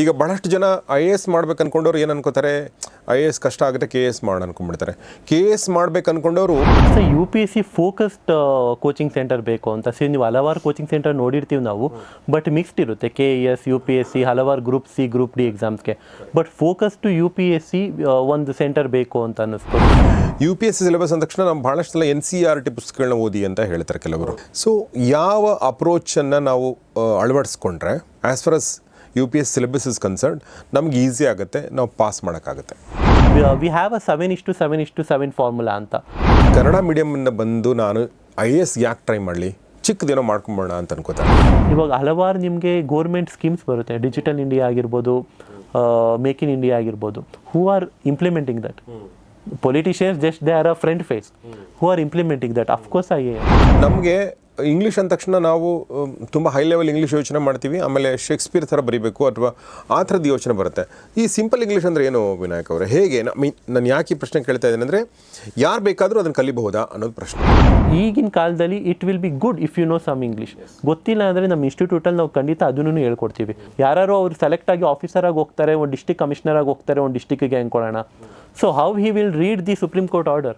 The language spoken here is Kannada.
ಈಗ ಬಹಳಷ್ಟು ಜನ ಐ ಎ ಎಸ್ ಮಾಡ್ಬೇಕು ಅನ್ಕೊಂಡವ್ರು ಏನು ಅನ್ಕೋತಾರೆ? ಐ ಎ ಎಸ್ ಕಷ್ಟ ಆಗುತ್ತೆ ಕೆ ಎಸ್ ಮಾಡಿ ಅನ್ಕೊಂಡ್ಬಿಡ್ತಾರೆ. ಕೆ ಎಸ್ ಮಾಡ್ಬೇಕು ಅನ್ಕೊಂಡವರು sir U P S C focused coaching centre ಬೇಕು ಅಂತ. ಸಿ ನೀವು ಹಲವಾರು ಕೋಚಿಂಗ್ ಸೆಂಟರ್ ನೋಡಿರ್ತೀವಿ ನಾವು ಬಟ್ ಮಿಕ್ಸ್ಡ್ ಇರುತ್ತೆ. K E S U P S C ಹಲವಾರು group C group D ಎಕ್ಸಾಮ್ಸ್ಗೆ but focus to U P S C ಒಂದು ಸೆಂಟರ್ ಬೇಕು ಅಂತ ಅನ್ನಿಸ್ತು. U P S C syllabus ಅಂದ ತಕ್ಷಣ ನಾವು ಬಹಳಷ್ಟು ಸಲ ಎನ್ ಸಿ ಆರ್ ಟಿ ಪುಸ್ತಕಗಳನ್ನ ಓದಿ ಅಂತ ಹೇಳ್ತಾರೆ ಕೆಲವರು. ಸೊ ಯಾವ ಅಪ್ರೋಚನ್ನು ನಾವು ಆ, ಅಳವಡಿಸ್ಕೊಂಡ್ರೆ as for us U P S syllabus is concern ನಮ್ಗೆ ಈಸಿ ಆಗುತ್ತೆ ನಾವು ಪಾಸ್ ಮಾಡೋಕ್ಕಾಗುತ್ತೆ. ವಿ ಹ್ಯಾವ್ ಅ ಸೆವೆನ್ ಇಷ್ಟು ಸೆವೆನ್ ಇಷ್ಟು ಸೆವೆನ್ ಫಾರ್ಮುಲಾ ಅಂತ. ಕನ್ನಡ ಮೀಡಿಯಮಿಂದ ಬಂದು ನಾನು ಐ ಎ ಎಸ್ ಯಾಕೆ ಟ್ರೈ ಮಾಡಲಿ? ಚಿಕ್ಕದೇನೋ ಮಾಡ್ಕೊಂಬೋಣ ಅಂತ ಅನ್ಕೋತಾರೆ ಇವಾಗ ಹಲವಾರು ನಿಮಗೆ ಗೋರ್ಮೆಂಟ್ ಸ್ಕೀಮ್ಸ್ ಬರುತ್ತೆ. ಡಿಜಿಟಲ್ ಇಂಡಿಯಾ ಆಗಿರ್ಬೋದು ಮೇಕ್ ಇನ್ ಇಂಡಿಯಾ ಆಗಿರ್ಬೋದು. Who are implementing that politicians just they are a friend face who are implementing that of course ಆಗಿ ನಮಗೆ ಇಂಗ್ಲೀಷ್ ಅಂದ ತಕ್ಷಣ ನಾವು ತುಂಬ ಹೈ ಲೆವೆಲ್ ಇಂಗ್ಲೀಷ್ ಯೋಚನೆ ಮಾಡ್ತೀವಿ. ಆಮೇಲೆ ಶೇಕ್ಸ್ಪಿಯರ್ ಥರ ಬರೀಬೇಕು ಅಥವಾ ಆ ಥರದ್ದು ಯೋಚನೆ ಬರುತ್ತೆ. ಈ ಸಿಂಪಲ್ ಇಂಗ್ಲೀಷ್ ಅಂದರೆ ಏನು ವಿನಾಯಕ್ ಅವರೇ? ಹೇಗೆ? ಮೀನ್, ನಾನು ಯಾಕೆ ಈ ಪ್ರಶ್ನೆ ಕೇಳ್ತಾ ಇದ್ದೀನಿ ಅಂದರೆ, ಯಾರು ಬೇಕಾದರೂ ಅದನ್ನು ಕಲಿಬಹುದಾ ಅನ್ನೋದು ಪ್ರಶ್ನೆ. ಈಗಿನ ಕಾಲದಲ್ಲಿ it will be good if you know some English ಗೊತ್ತಿಲ್ಲ ಅಂದರೆ ನಮ್ಮ ಇನ್ಸ್ಟಿಟ್ಯೂಟಲ್ಲಿ ನಾವು ಖಂಡಿತ ಅದನ್ನು ಹೇಳ್ಕೊಡ್ತೀವಿ. ಯಾರು ಅವರು ಸೆಲೆಕ್ಟ್ ಆಗಿ ಆಫೀಸರ್ ಆಗಿ ಹೋಗ್ತಾರೆ, ಒಂದು ಡಿಸ್ಟಿಕ್ ಕಮಿಷನರ್ ಆಗಿ ಹೋಗ್ತಾರೆ, ಒಂದು ಡಿಸ್ಟಿಕ್ಗೆ ಹೆಂಗೆ ಕೊಡೋಣ so how he will read the supreme court order